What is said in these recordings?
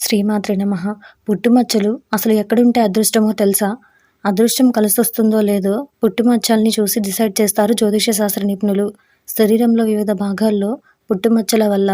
శ్రీమాత్రి నమ. పుట్టుమచ్చలు అసలు ఎక్కడుంటే అదృష్టమో తెలుసా? అదృష్టం కలిసొస్తుందో లేదో పుట్టుమచ్చల్ని చూసి డిసైడ్ చేస్తారు జ్యోతిష శాస్త్ర నిపుణులు. శరీరంలో వివిధ భాగాల్లో పుట్టుమచ్చల వల్ల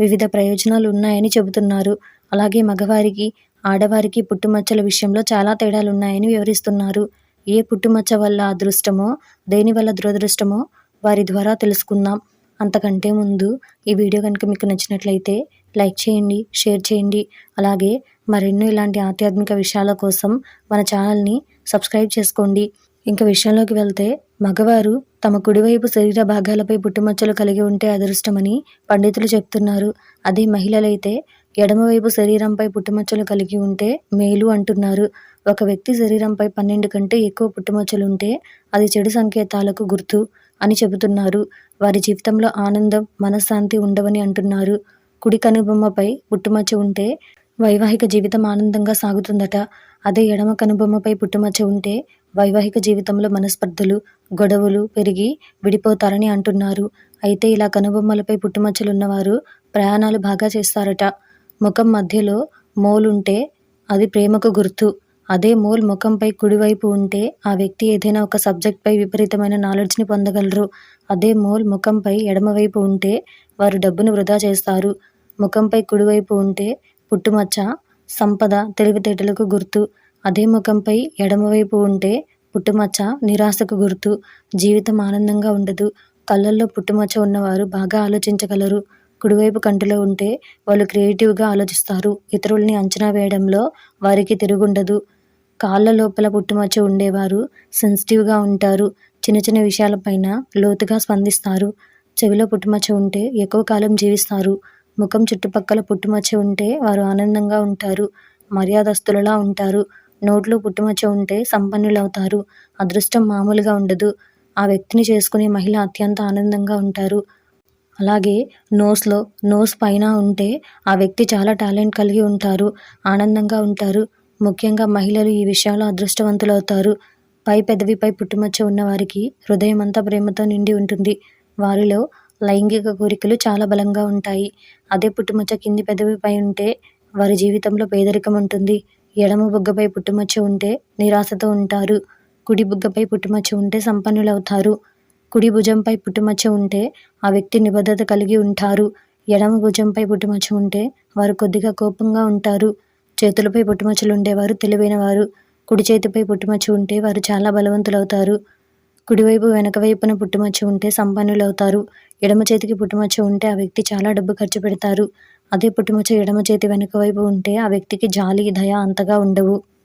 వివిధ ప్రయోజనాలు ఉన్నాయని చెబుతున్నారు. అలాగే మగవారికి ఆడవారికి పుట్టుమచ్చల విషయంలో చాలా తేడాలు ఉన్నాయని వివరిస్తున్నారు. ఏ పుట్టుమచ్చ వల్ల అదృష్టమో దేని వల్ల దురదృష్టమో వారి ద్వారా తెలుసుకుందాం. అంతకంటే ముందు ఈ వీడియో కనుక మీకు నచ్చినట్లయితే లైక్ చేయండి షేర్ చేయండి. అలాగే మరెన్నో ఇలాంటి ఆధ్యాత్మిక విషయాల కోసం మన ఛానల్ని సబ్స్క్రైబ్ చేసుకోండి. ఇంకా విషయంలోకి వెళ్తే మగవారు తమ కుడివైపు శరీర భాగాలపై పుట్టుమచ్చలు కలిగి ఉంటే అదృష్టమని పండితులు చెప్తున్నారు. అదే మహిళలైతే ఎడమవైపు శరీరంపై పుట్టుమచ్చలు కలిగి ఉంటే మేలు అంటున్నారు. ఒక వ్యక్తి శరీరంపై పన్నెండు కంటే ఎక్కువ పుట్టుమచ్చలుంటే అది చెడు సంకేతాలకు గుర్తు అని చెబుతున్నారు. వారి జీవితంలో ఆనందం మనశ్శాంతి ఉండవని అంటున్నారు. కుడి కనుబొమ్మపై పుట్టుమచ్చ ఉంటే వైవాహిక జీవితం ఆనందంగా సాగుతుందట. అదే ఎడమ కనుబొమ్మపై పుట్టుమచ్చ ఉంటే వైవాహిక జీవితంలో మనస్పర్ధలు గొడవలు పెరిగి విడిపోతారని అంటున్నారు. అయితే ఇలా కనుబొమ్మలపై పుట్టుమచ్చలు ఉన్నవారు ప్రయాణాలు బాగా చేస్తారట. ముఖం మధ్యలో మోలుంటే అది ప్రేమకు గుర్తు. అదే మోల్ ముఖంపై కుడివైపు ఉంటే ఆ వ్యక్తి ఏదైనా ఒక సబ్జెక్ట్పై విపరీతమైన నాలెడ్జ్ని పొందగలరు. అదే మోల్ ముఖంపై ఎడమవైపు ఉంటే వారు డబ్బును వృధా చేస్తారు. ముఖంపై కుడివైపు ఉంటే పుట్టుమచ్చ సంపద తెలివితేటలకు గుర్తు. అదే ముఖంపై ఎడమవైపు ఉంటే పుట్టుమచ్చ నిరాశకు గుర్తు. జీవితం ఆనందంగా ఉండదు. కళ్ళల్లో పుట్టుమచ్చ ఉన్నవారు బాగా ఆలోచించగలరు. కుడివైపు కంటిలో ఉంటే వాళ్ళు క్రియేటివ్గా ఆలోచిస్తారు. ఇతరుల్ని అంచనా వేయడంలో వారికి తిరుగుండదు. కాళ్ళ లోపల పుట్టుమచ్చ ఉండేవారు సెన్సిటివ్గా ఉంటారు. చిన్న చిన్న విషయాలపైన లోతుగా స్పందిస్తారు. చెవిలో పుట్టుమచ్చ ఉంటే ఎక్కువ కాలం జీవిస్తారు. ముఖం చుట్టుపక్కల పుట్టుమచ్చ ఉంటే వారు ఆనందంగా ఉంటారు మర్యాదస్తులలా ఉంటారు. నోట్లో పుట్టుమచ్చ ఉంటే సంపన్నులవుతారు అదృష్టం మామూలుగా ఉండదు. ఆ వ్యక్తిని చేసుకునే మహిళ అత్యంత ఆనందంగా ఉంటారు. అలాగే నోస్లో నోస్ పైన ఉంటే ఆ వ్యక్తి చాలా టాలెంట్ కలిగి ఉంటారు ఆనందంగా ఉంటారు. ముఖ్యంగా మహిళలు ఈ విషయంలో అదృష్టవంతులవుతారు. పై పెదవిపై పుట్టుమచ్చ ఉన్నవారికి హృదయం అంతా ప్రేమతో నిండి ఉంటుంది. వారిలో లైంగిక కోరికలు చాలా బలంగా ఉంటాయి. అదే పుట్టుమచ్చ కింది పెదవిపై ఉంటే వారి జీవితంలో పేదరికం ఉంటుంది. ఎడమ బుగ్గపై పుట్టుమచ్చ ఉంటే నిరాశతో ఉంటారు. కుడి బుగ్గపై పుట్టుమచ్చ ఉంటే సంపన్నులవుతారు. కుడి భుజంపై పుట్టుమచ్చ ఉంటే ఆ వ్యక్తి నిబద్ధత కలిగి ఉంటారు. ఎడమ భుజంపై పుట్టుమచ్చ ఉంటే వారు కొద్దిగా కోపంగా ఉంటారు. చేతులపై పుట్టుమచ్చలు ఉండేవారు తెలివైన వారు కుడి చేతిపై పుట్టుమచ్చ ఉంటే వారు చాలా బలవంతులవుతారు. కుడివైపు వెనక వైపున పుట్టుమచ్చ ఉంటే సంపన్నులవుతారు. ఎడమ చేతికి పుట్టుమచ్చ ఉంటే ఆ వ్యక్తి చాలా డబ్బు ఖర్చు పెడతారు. అదే పుట్టుమచ్చ ఎడమ చేతి వెనుక వైపు ఉంటే ఆ వ్యక్తికి జాలి దయ అంతగా ఉండవు.